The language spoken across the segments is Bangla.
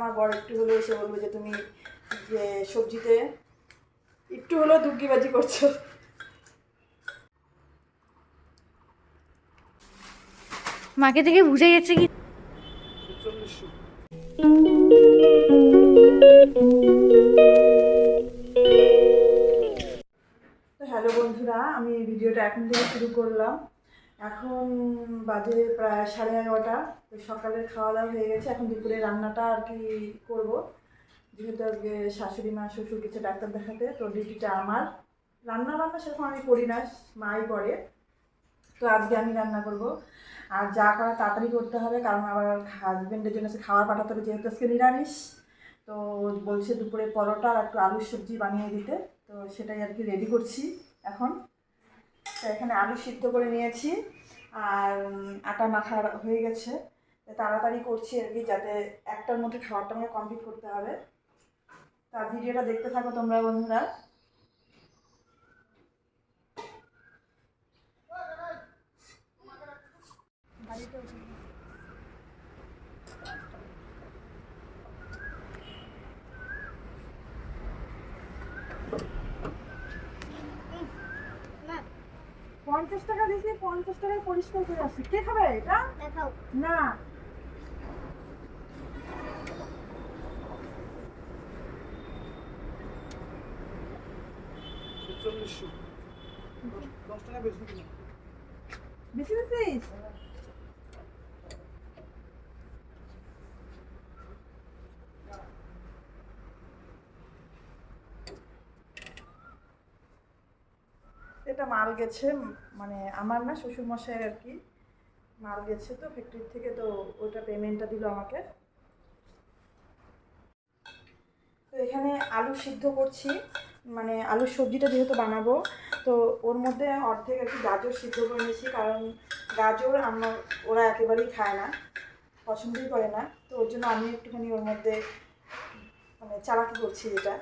আমার বড় একটু হলেও এসে বলবে যে তুমি যে সবজিতে একটু হলেও দুগ্গিবাজি করছ। মাকে থেকে বুঝে গেছে কি হ্যালো বন্ধুরা আমি ভিডিওটা এখন থেকে শুরু করলাম। এখন বাজে প্রায় সাড়ে এগারোটা, তো সকালের খাওয়া দাওয়া হয়ে গেছে। এখন দুপুরে রান্নাটা আর কি করব। যেহেতু আজকে শাশুড়ি মা, শ্বশুর গেছে ডাক্তার দেখাতে, তো ডিউটিটা আমার। রান্না বান্না সেরকম আমি করি না, মাই করে। তো আজকে আমি রান্না করব। আর যা করা তাড়াতাড়ি করতে হবে, কারণ আবার হাজব্যান্ডের জন্য খাবার পাঠাতে হবে, যেহেতু আজকে নিরামিষ। তো বলছে দুপুরে পরোটা আর একটু আলুর সবজি বানিয়ে দিতে। তো সেটাই আর কি রেডি করছি এখন। তো এখানে আলু সিদ্ধ করে নিয়েছি। আর আটা মাখা হয়ে গেছে। তাড়াতাড়ি করছি আর কি, যাতে একটার মধ্যে খাবারটা আমাকে কমপ্লিট করতে হবে। তা ভিডিওটা দেখতে থাকো তোমরা বন্ধুরা। পঞ্চাশ টাকা দিয়েছি পঞ্চাশ টাকায় পরিষ্কার করে আসছি। কে খাবে এটা? দেখাও। না। বেশি দিছিস এটা মাল গেছে মানে আমার না শ্বশুর মশাইয়ের আর কি, মাল গেছে তো ফ্যাক্টরি থেকে, তো ওটা পেমেন্টটা দিল আমাকে। তো এখানে আলু সিদ্ধ করছি মানে আলুর সবজিটা যেহেতু বানাবো, তো ওর মধ্যে অর্ধেক আর কি গাজর সিদ্ধ করে নিয়েছি, কারণ গাজর আমার, ওরা একেবারেই খায় না, পছন্দই করে না, তো ওর জন্য আমি একটুখানি ওর মধ্যে মানে চালাকি করছি এটা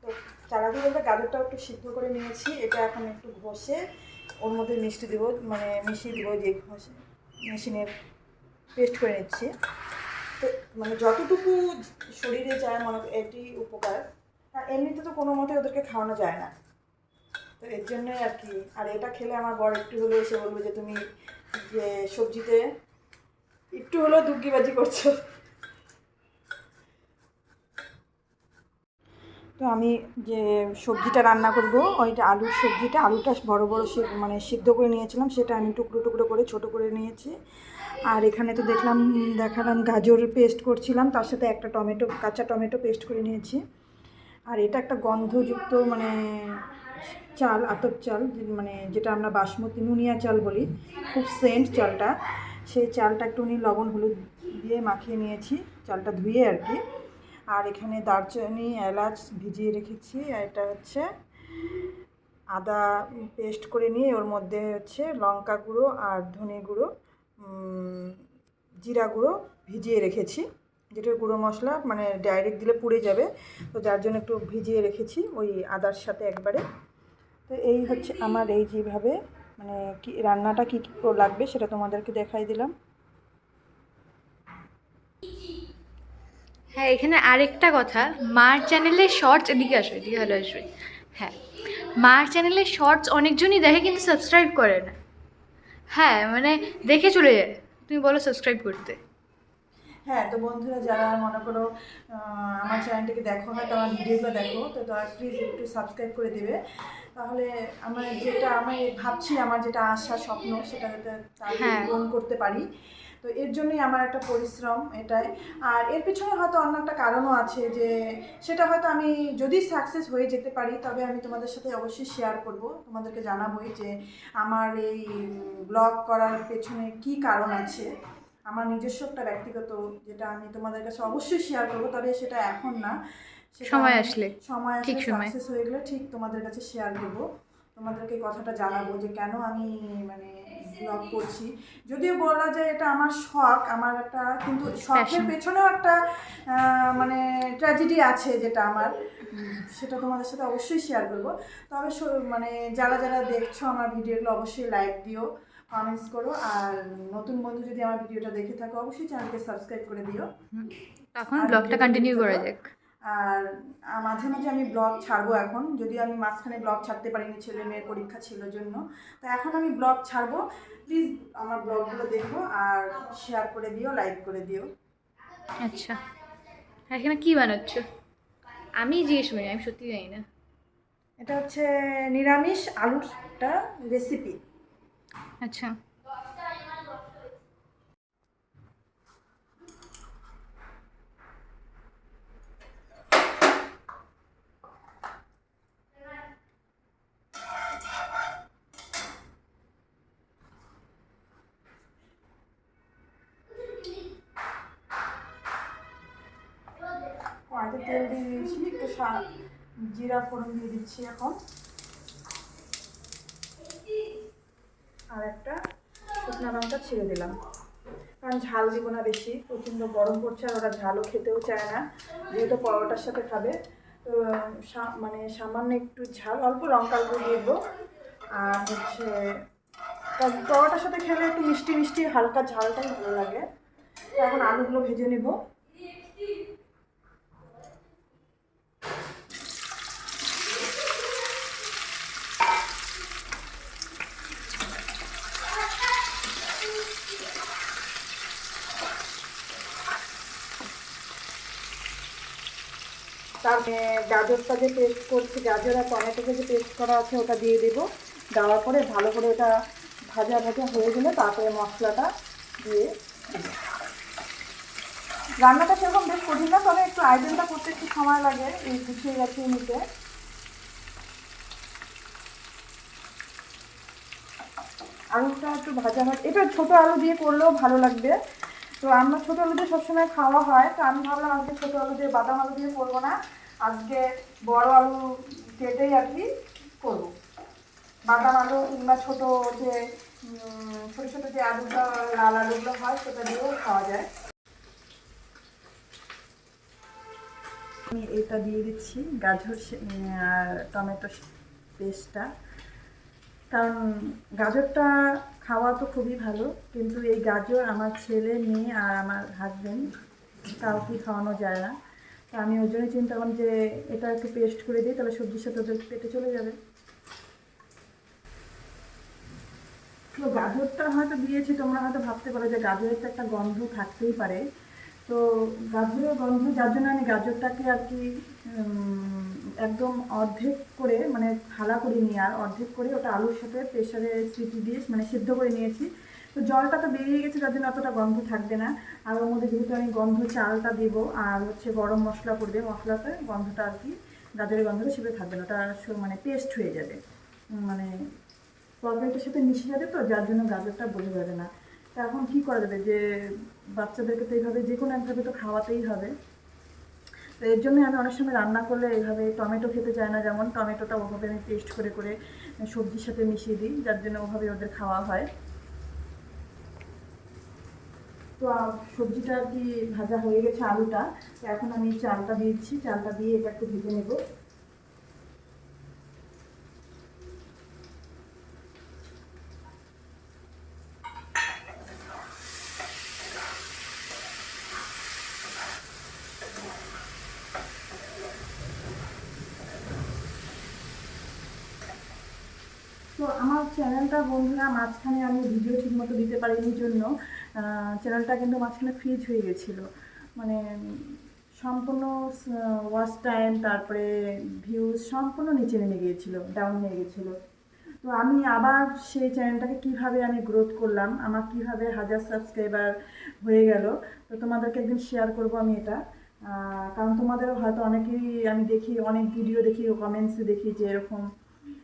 তো চালাকি বলতে গাজরটা একটু সিদ্ধ করে নিয়েছি, এটা এখন একটু ঘষে ওর মধ্যে মিষ্টি দেবো মানে মিশিয়ে দেবো যে ঘষে মেশিনের পেস্ট করে নিচ্ছি। তো মানে যতটুকু শরীরে যায় মনে এটি উপকার। আর এমনিতে তো কোনো মতে ওদেরকে খাওয়ানো যায় না। তো এর জন্যই আর কি। আর এটা খেলে আমার বড় একটু হলেও এসে বলবে যে, তুমি যে সবজিতে একটু হলেও দুগ্গিবাজি করছ। তো আমি যে সবজিটা রান্না করব, ওইটা আলুর সবজিটা, আলুটা বড় বড় মানে সিদ্ধ করে নিয়েছিলাম, সেটা আমি টুকরো টুকরো করে ছোট করে নিয়েছি। আর এখানে তো দেখলাম দেখালাম গাজর পেস্ট করছিলাম, তার সাথে একটা টমেটো, কাঁচা টমেটো পেস্ট করে নিয়েছি। আর এটা একটা গন্ধযুক্ত মানে চাল, আতপ চাল মানে যেটা আমরা বাসমতি নুনিয়া চাল বলি, খুব সেন্ট চালটা। সেই চালটা একটু উনি লবণ হলুদ দিয়ে মাখিয়ে নিয়েছি, চালটা ধুয়ে আর কি। আর এখানে দারচিনি, এলাচ ভিজিয়ে রেখেছি। আর এটা হচ্ছে আদা পেস্ট করে নিয়ে ওর মধ্যে হচ্ছে লঙ্কা গুঁড়ো আর ধনে গুঁড়ো জিরা গুঁড়ো ভিজিয়ে রেখেছি। যেটা গুঁড়ো মশলা মানে ডাইরেক্ট দিলে পুড়ে যাবে। তো যার জন্য একটু ভিজিয়ে রেখেছি ওই আদার সাথে একবারে। তো এই হচ্ছে আমার এই যেভাবে মানে কি রান্নাটা কী কী লাগবে সেটা তোমাদেরকে দেখাই দিলাম। হ্যাঁ এখানে আরেকটা কথা। মার চ্যানেলে শর্টস এদিকে আসবে এদিকে ভালো আসবে হ্যাঁ মার চ্যানেলে শর্টস অনেকজনই দেখে কিন্তু সাবস্ক্রাইব করে না। হ্যাঁ মানে দেখে চলে যায়। তুমি বলো সাবস্ক্রাইব করতে। হ্যাঁ তো বন্ধুরা যারা মনে করো আমার চ্যানেলটাকে দেখো হয়তো আমার ভিডিওগুলো দেখো তো তারা প্লিজ একটু সাবস্ক্রাইব করে দেবে। তাহলে আমার যেটা আমি ভাবছি আমার যেটা আশা স্বপ্ন সেটা যাতে হ্যাঁ। পূরণ করতে পারি। তো এর জন্যই আমার একটা পরিশ্রম এটাই। আর এর পিছনে হয়তো অন্য একটা কারণও আছে যে সেটা হয়তো আমি যদি সাকসেস হয়ে যেতে পারি তবে আমি তোমাদের সাথে অবশ্যই শেয়ার করব। তোমাদেরকে জানাবোই যে আমার এই ব্লগ করার পেছনে কি কারণ আছে। আমার নিজস্ব একটা ব্যক্তিগত যেটা আমি তোমাদের কাছে অবশ্যই শেয়ার করব তবে সেটা এখন না। সময় আসলে, সময় ঠিক সময়। সাকসেস হয়ে গেলে ঠিক তোমাদের কাছে শেয়ার করব। তোমাদেরকে কথাটা জানাব যে কেন আমি মানে ব্লগ করছি। যদিও বলা যায় এটা আমার শখ আমার একটা কিন্তু শখের পেছনেও একটা মানে ট্র্যাজেডি আছে যেটা আমার। সেটা তোমাদের সাথে অবশ্যই শেয়ার করব। তবে মানে যারা যারা দেখছ আমার ভিডিওগুলো অবশ্যই লাইক দিও কমেন্টস করো। আর নতুন বন্ধু যদি আমার ভিডিওটা দেখে থাকো অবশ্যই চ্যানেলকে সাবস্ক্রাইব করে দিও। তখন ব্লগটা কন্টিনিউ করা যাক। আর মাঝে মাঝে আমি ব্লগ ছাড়বো এখন। যদি আমি মাঝখানে ব্লগ ছাড়তে পারিনি ছেলে মেয়ের পরীক্ষা ছিল জন্য। তো এখন আমি ব্লগ ছাড়বো। প্লিজ আমার ব্লগগুলো দেখো আর শেয়ার করে দিও লাইক করে দিও। আচ্ছা। এখানে কি বানাচ্ছ? আমি জিজ্ঞেস করি আমি সত্যি জানি না। এটা হচ্ছে নিরামিষ আলুরটা রেসিপি আচ্ছা। তেল দিয়ে দিয়েছি, একটু জিরা ফোড়ন দিয়ে দিচ্ছি এখন। আর একটা শুকনো লঙ্কা ছিঁড়ে দিলাম। কারণ ঝাল দিব না বেশি, প্রচণ্ড গরম পড়ছে আর ওরা ঝালও খেতেও চায় না। যেহেতু পরোটার সাথে খাবে, তো মানে সামান্য একটু ঝাল, অল্প লঙ্কা গুঁড়ো দেবো। আর হচ্ছে পরোটার সাথে খেলে একটু মিষ্টি মিষ্টি হালকা ঝালটাই ভালো লাগে। এখন আলুগুলো ভেজে নেব। তারপরে গাজরটা যে পেস্ট করছি, গাজর আর টমেটোকে যে পেস্ট করা আছে ওটা দিয়ে দেবো। দেওয়ার পরে ভালো করে ওটা ভাজা ভাজা হয়ে গেলে তারপরে মশলাটা দিয়ে রান্নাটা সেরকম বেশ কঠিন না, তবে একটু আইটেমটা করতে একটু সময় লাগে, এই গুছিয়ে গাছিয়ে নিতে। আলুটা একটু ভাজা ভাজা এটা ছোট আলু দিয়ে করলেও ভালো লাগবে। তো আমরা ছোট আলু দিয়ে সবসময় খাওয়া হয়, তো আমি ভাবলাম আজকে ছোট আলু দিয়ে বাদাম আলু দিয়ে করব না, আজকে বড় আলু কেটেই আর কি করব। বাদাম আলু কিংবা ছোট যে ছোটো ছোট যে আলুটা লাল আলুগুলো হয়, সেটা দিয়েও খাওয়া যায়। আমি এটা দিয়ে দিচ্ছি, গাজর টমেটো পেস্টটা। কারণ গাজরটা খাওয়া তো খুবই ভালো, কিন্তু এই গাজর আমার ছেলে, মেয়ে আর আমার হাজবেন্ড কাউকে খাওয়ানো যায় না। তো আমি ওই জন্যই চিন্তা করলাম যে এটা একটু পেস্ট করে দিই, তাহলে সবজির সাথে ওদের পেটে চলে যাবে। তো গাজরটা হয়তো দিয়েছি, তোমরা হয়তো ভাবতে পারো যে গাজরের তো একটা গন্ধ থাকতেই পারে। তো গাজরের গন্ধ, যার জন্য আমি গাজরটাকে আর কি একদম অর্ধেক করে মানে থালা করে নিয়ে আর অর্ধেক করে ওটা আলুর সাথে প্রেশারে সিটি দিয়ে মানে সিদ্ধ করে নিয়েছি। তো জলটা তো বেরিয়ে গেছে যার জন্য অতটা গন্ধ থাকবে না। আর ওর মধ্যে যেহেতু আমি গন্ধ চালটা দেবো, আর হচ্ছে গরম মশলা পড়বে মশলাতে, গন্ধটা আর কি, গাজরের গন্ধটা সেভাবে থাকবে না। ওটা মানে পেস্ট হয়ে যাবে। মানে তরকারিটার সাথে মিশে যাবে তো, যার জন্য গাজরটা বোঝা যাবে না। তা এখন কী করা যাবে যে, বাচ্চাদেরকে তো এইভাবে যে কোনো একভাবে তো খাওয়াতেই হবে। তো এর জন্য আমি অনেক সময় রান্না করলে এইভাবে টমেটো খেতে চায় না। যেমন টমেটোটা ওভাবে আমি পেস্ট করে করে সবজির সাথে মিশিয়ে দিই, যার জন্য ওভাবে ওদের খাওয়া হয়। তো সবজিটা আর কি ভাজা হয়ে গেছে আলুটা। এখন আমি চালটা দিয়েছি চালটা দিয়ে এটা একটু ভেজে নেব তো আমার চ্যানেলটা বন্ধুরা, মাঝখানে আমি ভিডিও ঠিকমতো দিতে পারিনি জন্য চ্যানেলটা কিন্তু মাঝখানে ফ্রিজ হয়ে গেছিল। মানে সম্পূর্ণ ওয়াচ টাইম তারপরে ভিউজ সম্পূর্ণ নিচে নেমে গিয়েছিল ডাউন হয়ে গেছিল। তো আমি আবার সেই চ্যানেলটাকে কীভাবে আমি গ্রোথ করলাম, আমার কীভাবে হাজার সাবস্ক্রাইবার হয়ে গেল, তো তোমাদেরকে একদিন শেয়ার করব আমি এটা। কারণ তোমাদেরও হয়তো অনেকেই আমি দেখি, অনেক ভিডিও দেখি কমেন্টসে দেখি যে এরকম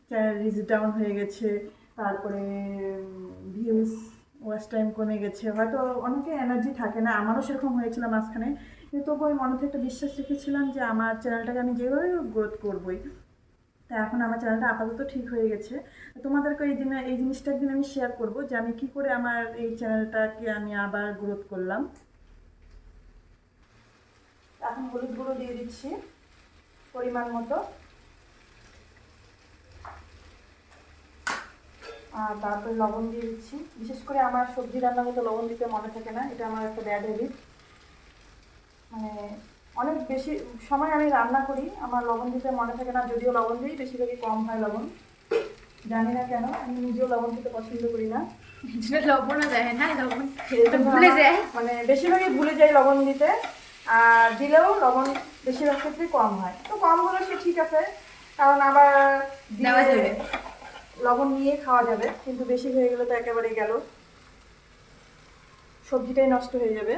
চ্যানেল রিজ ডাউন হয়ে গেছে। তারপরে ভিউজ ওয়াচ টাইম কমে গেছে। হয়তো অনেকে এনার্জি থাকে না, আমারও সেরকম হয়েছিল মাঝখানে। কিন্তু তবু আমি মনে থেকে একটা বিশ্বাস রেখেছিলাম যে আমার চ্যানেলটাকে আমি যেভাবে গ্রোথ করবই, তা এখন আমার চ্যানেলটা আপাতত ঠিক হয়ে গেছে। তোমাদেরকে এই দিনে, এই জিনিসটা একদিন আমি শেয়ার করব যে আমি কি করে আমার এই চ্যানেলটাকে আমি আবার গ্রোথ করলাম। এখন হলুদ গুঁড়ো দিয়ে দিচ্ছি, পরিমাণ মতো। তারপরে লবণ দিয়ে দিচ্ছি। বিশেষ করে আমার সবজি রান্না করতে লবণ দিতে মনে থাকে না এটা আমার একটা ব্যাড হ্যাবিট মানে অনেক বেশি সময় আমি রান্না করি আমার লবণ দিতে মনে থাকে না যদিও লবণ দিই বেশিরভাগই কম হয় লবণ। জানি না কেন আমি নিজেও লবণ খেতে পছন্দ করি না। লবণও দেয় না লবণ ভুলে যায়। মানে বেশিরভাগই ভুলে যাই লবণ দিতে আর দিলেও লবণ বেশিরভাগ ক্ষেত্রেই কম হয়। তো কম হলে সে ঠিক আছে কারণ আবার দেওয়া যাবে। লবণ নিয়ে খাওয়া যাবে, কিন্তু বেশি হয়ে গেলে তো একেবারেই গেল। সবজিটাই নষ্ট হয়ে যাবে।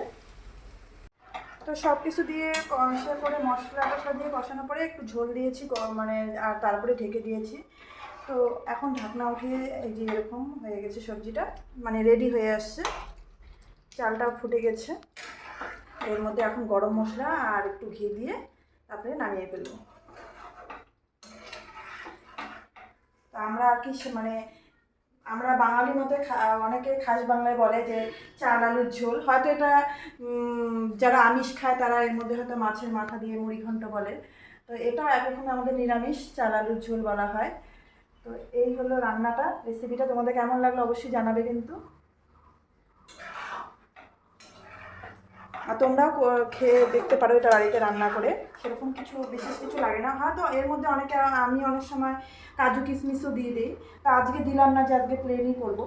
তো সব কিছু দিয়ে কষা করে, মশলা টশলা দিয়ে কষানোর পরে একটু ঝোল দিয়েছি মানে আর তারপরে ঢেকে দিয়েছি। তো এখন ঢাকনা উঠিয়ে এই যে এরকম হয়ে গেছে সবজিটা মানে রেডি হয়ে আসছে। চালটা ফুটে গেছে। এর মধ্যে এখন গরম মশলা আর একটু ঘি দিয়ে তারপরে নামিয়ে ফেলব তো আমরা আর কি মানে আমরা বাঙালির মতে খা- অনেকে খাস বাংলায় বলে যে চাল আলুর ঝোল। হয়তো এটা যারা আমিষ খায় তারা এর মধ্যে হয়তো মাছের মাথা দিয়ে মুড়ি ঘন্ট বলে। তো এটাও এখন আমাদের নিরামিষ চাল আলুর ঝোল বলা হয়। তো এই হলো রান্নাটা রেসিপিটা তোমাদের কেমন লাগল অবশ্যই জানাবে কিন্তু। আর তোমরাও খেয়ে দেখতে পারো এটা বাড়িতে রান্না করে। সেরকম কিছু, বিশেষ কিছু লাগে না। হয়তো এর মধ্যে অনেকে আমি অনেক সময় কাজু কিশমিশও দিয়ে দিই। তা আজকে দিলাম না যে আজকে প্লেনই করব।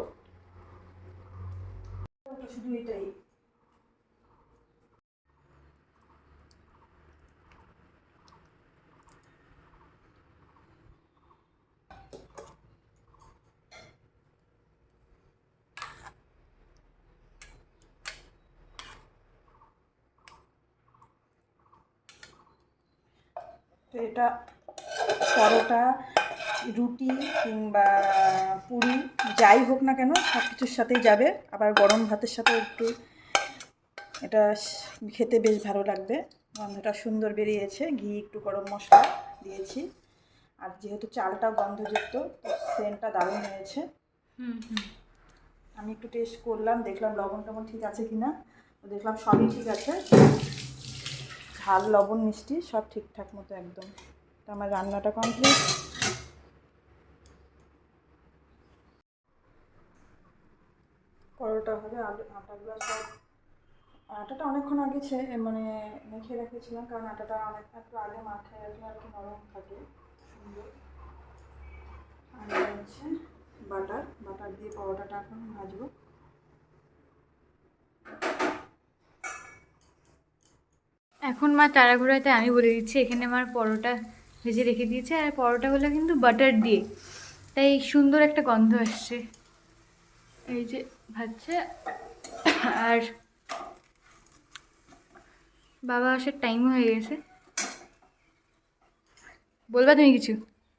শুধু এটাই তো এটা পরোটা রুটি কিংবা পুরি যাই হোক না কেন সব কিছুর সাথেই যাবে। আবার গরম ভাতের সাথে একটু এটা খেতে বেশ ভালো লাগবে। গন্ধটা সুন্দর বেরিয়েছে ঘি একটু গরম মশলা দিয়েছি। আর যেহেতু চালটা গন্ধযুক্ত সেন্টটা দারুণ হয়েছে। আমি একটু টেস্ট করলাম দেখলাম লবণ টবণ ঠিক আছে কি না তো দেখলাম সবই ঠিক আছে। ঝাল, লবণ, মিষ্টি সব ঠিকঠাক মতো একদম। তো আমার রান্নাটা কমপ্লিট পরোটা হবে, আলু আটাগুলো সব আটাটা অনেকক্ষণ আগে মানে মেখে রেখেছিলাম, কারণ আটাটা অনেক একটু আগে মাথায় রাখলে আর কি নরম থাকে, সুন্দর। আর হচ্ছে বাটার বাটার দিয়ে পরোটাটা এখন ভাজবো। এখন মা তাড়াঘুড়াতে আমি বলে দিচ্ছি এখানে আমার পরোটা ভেজে রেখে দিয়েছে আর পরোটাগুলো কিন্তু বাটার দিয়ে। তাই সুন্দর একটা গন্ধ আসছে। এই যে ভাজছে আর বাবা আসার টাইমও হয়ে গেছে। বলবা তুমি কিছু?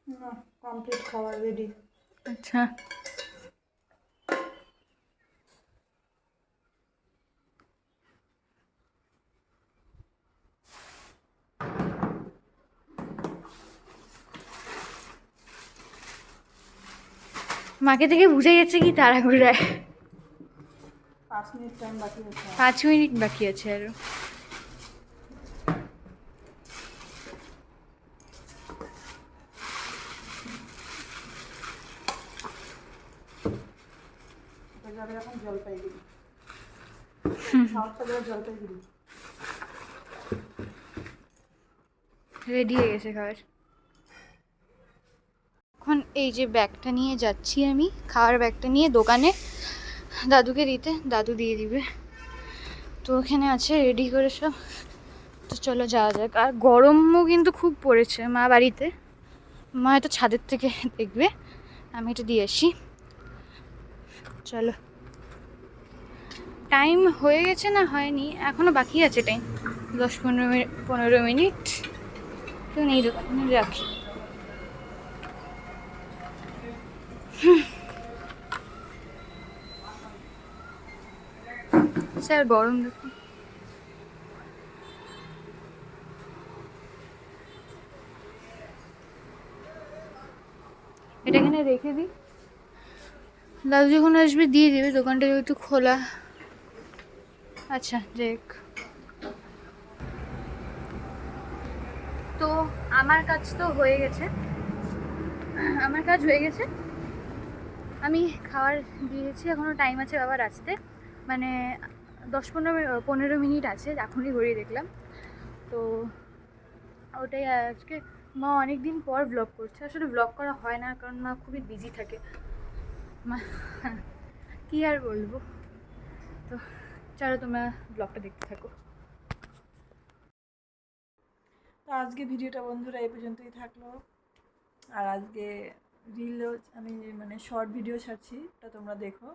না কমপ্লিট খাবার রেডি আচ্ছা। মাকে থেকে বুঝে গেছে কি বাকি আছে। পাঁচ মিনিট বাকি আছে আরও। রেডি হয়ে গেছে খাবার। এখন এই যে ব্যাগটা নিয়ে যাচ্ছি আমি, খাওয়ার ব্যাগটা নিয়ে দোকানে। দাদুকে দিতে, দাদু দিয়ে দিবে। তো ওখানে আছে রেডি করে সব। তো চলো যাওয়া যাক। আর গরমও কিন্তু খুব পড়েছে মা বাড়িতে। মা হয়তো ছাদের থেকে দেখবে। আমি এটা দিয়ে আসি। চলো। টাইম হয়ে গেছে না হয়নি এখনও বাকি আছে টাইম দশ পনেরো মিনিট পনেরো মিনিট। তো নেই দোকানে রাখি। স্যার গরম দেখুন এটা এখানে রেখে দিই। দাদু যখন আসবে, দিয়ে দেবে, দোকানটা যেহেতু খোলা। আচ্ছা দেখ। তো আমার কাজ তো হয়ে গেছে। আমার কাজ হয়ে গেছে। আমি খাবার দিয়েছি এখনও টাইম আছে বাবার আসতে। মানে দশ পনেরো পনেরো মিনিট আছে, এখনই ঘুরিয়ে দেখলাম। তো ওটাই আজকে। মা অনেক দিন পর ব্লগ করছে। আসলে ব্লগ করা হয় না, কারণ মা খুবই বিজি থাকে। মা, কী আর বলব? তো চলো তোমরা ব্লগটা দেখতে থাকো। তো আজকে ভিডিওটা বন্ধুরা এই পর্যন্তই থাকল। আর আজকে রিলও আমি মানে শর্ট ভিডিও ছাড়ছি ওটা তোমরা দেখো।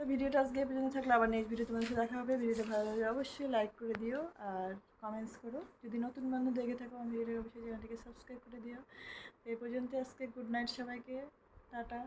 তো ভিডিওটা আজকে পর্যন্ত থাকলে। আবার নেক্সট ভিডিও তোমাদের দেখা হবে। ভিডিওটা ভালো লাগলে অবশ্যই লাইক করে দিও আর কমেন্টস করো। যদি নতুন বন্ধু দেখে থাকো আমার ভিডিওটাকে অবশ্যই চ্যানেলটিকে সাবস্ক্রাইব করে দিও। এই পর্যন্ত আজকে গুড নাইট সবাইকে। টাটা।